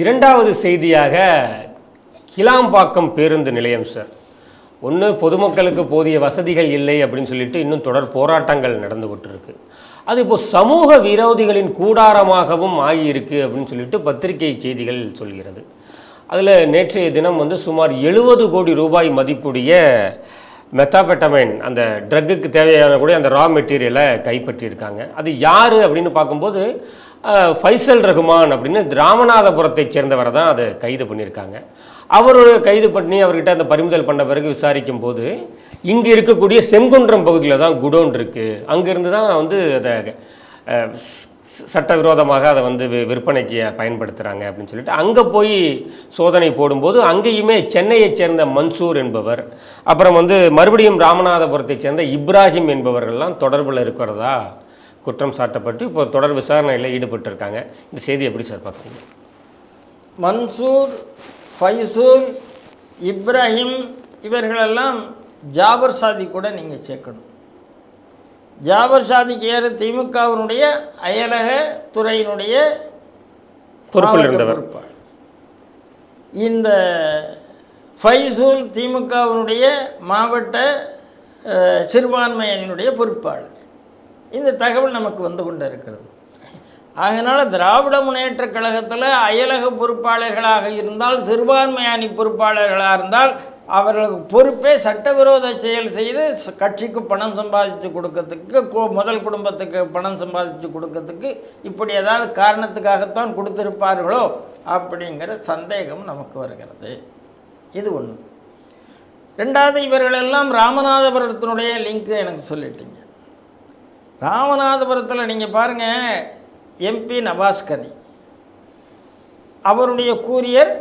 இரண்டாவது செய்தியாக கிளாம்பாக்கம் பேருந்து நிலையம் சார் ஒன்று பொதுமக்களுக்கு போதிய வசதிகள் இல்லை அப்படின்னு சொல்லிட்டு இன்னும் தொடர் போராட்டங்கள் நடந்து இருக்கு அது இப்போ சமூக விரோதிகளின் கூடாரமாகவும் ஆகியிருக்கு அப்படின்னு சொல்லிட்டு பத்திரிகை செய்திகள் சொல்கிறது. அதில் நேற்றைய தினம் வந்து சுமார் எழுபது கோடி ரூபாய் மதிப்புடைய மெத்தாபெட்டமைன் அந்த ட்ரக்குக்கு தேவையான கூட அந்த ரா மெட்டீரியலை கைப்பற்றியிருக்காங்க. அது யார் அப்படின்னு பார்க்கும்போது ஃபைசல் ரகுமான் அப்படின்னு ராமநாதபுரத்தைச் சேர்ந்தவரை தான் அதை கைது பண்ணியிருக்காங்க. அவர் கைது பண்ணி அவர்கிட்ட அந்த பறிமுதல் பண்ண பிறகு விசாரிக்கும் போது இங்கே இருக்கக்கூடிய செங்குன்றம் பகுதியில் தான் குடோன் இருக்குது அங்கேருந்து தான் வந்து அதை சட்டவிரோதமாக அதை வந்து விற்பனைக்கு பயன்படுத்துகிறாங்க அப்படின்னு சொல்லிட்டு அங்கே போய் சோதனை போடும்போது அங்கேயுமே சென்னையைச் சேர்ந்த மன்சூர் என்பவர் அப்புறம் வந்து மறுபடியும் ராமநாதபுரத்தைச் சேர்ந்த இப்ராஹிம் என்பவர்கள்லாம் தொடர்பில் இருக்கிறதா? குற்றம் சாட்டப்பட்டு இப்போ தொடர் விசாரணையில் ஈடுபட்டிருக்காங்க. இந்த செய்தி எப்படி சார் பார்க்குறீங்க? மன்சூர் ஃபைசூல் இப்ராஹிம் இவர்களெல்லாம் ஜாபர் சாதி கூட நீங்கள் சேர்க்கணும். ஜாபர் சாதிக்கு ஏற திமுகவினுடைய அயலக துறையினுடைய பொறுப்பில் இருந்தவர். இந்த ஃபைசூல் திமுகவினுடைய மாவட்ட அஹ், சிறுபான்மை அணியினுடைய பொறுப்பாளர். இந்த தகவல் நமக்கு வந்து கொண்டு இருக்கிறது அதனால் திராவிட முன்னேற்ற கழகத்தில் அயலக பொறுப்பாளர்களாக இருந்தால் சிறுபான்மை அணி பொறுப்பாளர்களாக இருந்தால் அவர்களுக்கு பொறுப்பே சட்டவிரோத செயல் செய்து கட்சிக்கு பணம் சம்பாதிச்சு கொடுக்கறதுக்கு முதல் குடும்பத்துக்கு பணம் சம்பாதிச்சு கொடுக்கறதுக்கு இப்படி ஏதாவது காரணத்துக்காகத்தான் கொடுத்திருப்பார்களோ அப்படிங்கிற சந்தேகம் நமக்கு வருகிறது. இது ஒன்று ரெண்டாவது இவர்களெல்லாம் ராமநாதபுரத்தினுடைய லிங்க் எனக்கு சொல்லிட்டீங்க. ராமநாதபுரத்தில் நீங்கள் பாருங்கள் எம்பி நவாஸ்கனி அவருடைய கூரியர்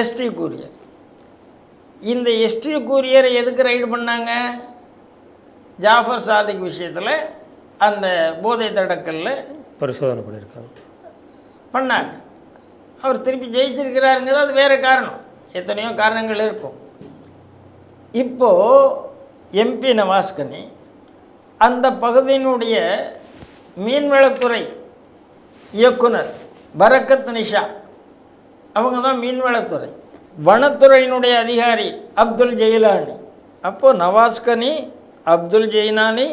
எஸ்டி கூரியர். இந்த எஸ்டி கூரியரை எதுக்கு ரைடு பண்ணாங்க? ஜாஃபர் சாதிக் விஷயத்தில் அந்த போதை தடக்கல்ல பரிசோதனை பண்ணியிருக்காங்க. பண்ணாங்க. அவர் திருப்பி ஜெயிச்சிருக்கிறாருங்கிறது அது வேறு காரணம். எத்தனையோ காரணங்கள் இருக்கும். இப்போது எம்பி நவாஸ்கனி அந்த பகுதியினுடைய மீன்வளத்துறை இயக்குனர் பரக்கத் நிஷா. அவங்க தான் மீன்வளத்துறை. வனத்துறையினுடைய அதிகாரி அப்துல் ஜெயிலானி. அப்போது நவாஸ்கனி அப்துல் ஜெயினானி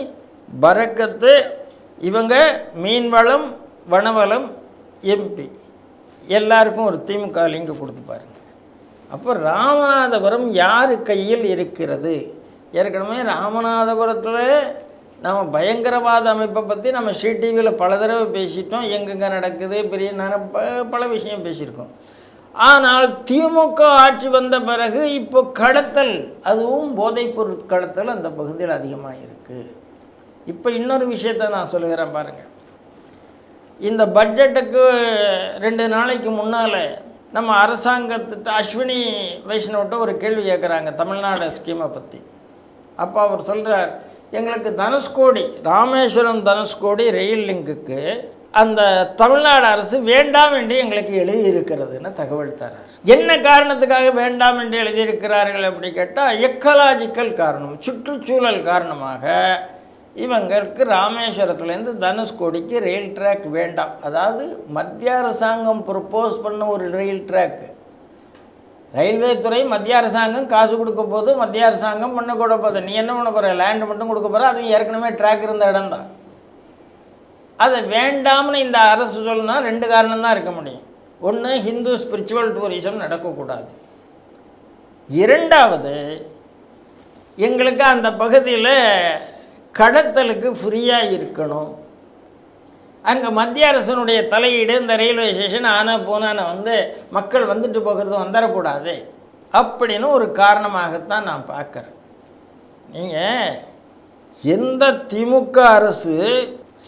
பரக்கத்து இவங்க மீன்வளம் வனவளம் எம்பி. எல்லாருக்கும் ஒரு திமுக லிங்க் கொடுத்து பாருங்கள் அப்போ ராமநாதபுரம் யார் கையில் இருக்கிறது? ஏற்கனவே ராமநாதபுரத்தில் நம்ம பயங்கரவாத அமைப்பை பற்றி நம்ம ஷீ டிவியில் பல தடவை பேசிட்டோம். எங்கெங்கே நடக்குது பெரிய நேரம் ப- பல விஷயம் பேசியிருக்கோம். ஆனால் திமுக ஆட்சி வந்த பிறகு இப்போ கடத்தல் அதுவும் போதைப்பொருள் கடத்தல் அந்த பகுதியில் அதிகமாக இருக்குது இப்போ இன்னொரு விஷயத்தை நான் சொல்லுகிறேன் பாருங்கள் இந்த பட்ஜெட்டுக்கு ரெண்டு நாளைக்கு முன்னால் நம்ம அரசாங்கத்திட்ட அஸ்வினி வைஷ்ணவ்ட்ட ஒரு கேள்வி கேட்குறாங்க தமிழ்நாடு ஸ்கீமை பற்றி அப்போ அவர் சொல்கிறார் எங்களுக்கு தனுஷ்கோடி ராமேஸ்வரம் தனுஷ்கோடி ரயில் லிங்குக்கு அந்த தமிழ்நாடு அரசு வேண்டாம் என்று எங்களுக்கு எழுதியிருக்கிறதுன்னு தகவல் தரார். என்ன காரணத்துக்காக வேண்டாம் என்று எழுதியிருக்கிறார்கள் அப்படி கேட்டால் எக்கலாஜிக்கல் காரணம் சுற்றுச்சூழல் காரணமாக இவங்களுக்கு ராமேஸ்வரத்துலேருந்து தனுஷ்கோடிக்கு ரயில் ட்ராக் வேண்டாம். அதாவது மத்திய அரசாங்கம் ப்ரப்போஸ் பண்ண ஒரு ரயில் ட்ராக்கு ரயில்வே துறை மத்திய அரசாங்கம் காசு கொடுக்க போது மத்திய அரசாங்கம் பண்ண கூட போகுது. நீ என்ன பண்ண போகிற லேண்டு மட்டும் கொடுக்க போகிற அதுவும் ஏற்கனவே ட்ராக் இருந்த இடம் தான். அதை வேண்டாம்னு இந்த அரசு சொல்லுனா ரெண்டு காரணம் தான் இருக்க முடியும். ஒன்று ஹிந்து ஸ்பிரிச்சுவல் டூரிசம் நடக்கக்கூடாது. இரண்டாவது எங்களுக்கு அந்த பகுதியில் கடத்தலுக்கு ஃப்ரீயாக இருக்கணும். அங்கே மத்திய அரசனுடைய தலையீடு இந்த ரயில்வே ஸ்டேஷன் ஆன போனான வந்து மக்கள் வந்துட்டு போகிறது வந்துடக்கூடாது அப்படின்னு ஒரு காரணமாகத்தான் நான் பார்க்குறேன். நீங்கள் எந்த திமுக அரசு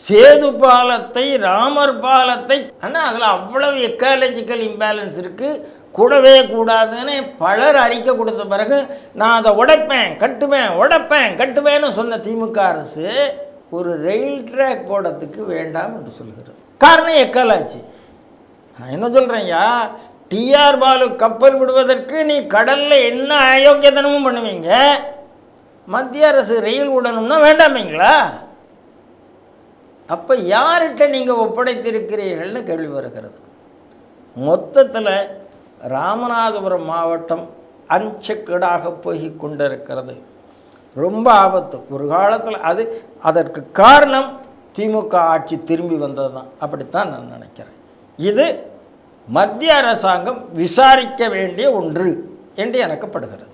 சேது பாலத்தை ராமர் பாலத்தை ஆனால் அதில் அவ்வளவு எக்காலஜிக்கல் இம்பேலன்ஸ் இருக்குது கூடவே கூடாதுன்னு பலர் அறிக்கை கொடுத்த பிறகு நான் அதை உடைப்பேன் கட்டுவேன் உடைப்பேன் கட்டுவேன்னு சொன்ன திமுக அரசு ஒரு ரயில் ட்ராக் போடுறதுக்கு வேண்டாம் என்று சொல்கிறது காரணம் எக்காலாச்சு? நான் என்ன சொல்கிறேன்யா டிஆர் பாலு கப்பல் விடுவதற்கு நீ கடலில் என்ன அயோக்கியத்தனமும் பண்ணுவீங்க? மத்திய அரசு ரயில் விடணும்னா வேண்டாமீங்களா? அப்போ யார்கிட்ட நீங்கள் ஒப்படைத்திருக்கிறீர்கள்னு கேள்வி வருகிறது. மொத்தத்தில் ராமநாதபுரம் மாவட்டம் அஞ்சக்கீடாக போய் கொண்டிருக்கிறது. ரொம்ப ஆபத்து. ஒரு காலத்தில் அது அதற்கு காரணம் திமுக ஆட்சி திரும்பி வந்தது தான் அப்படித்தான் நான் நினைக்கிறேன். இது மத்திய அரசாங்கம் விசாரிக்க வேண்டிய ஒன்று என்று எனக்குப்படுகிறது.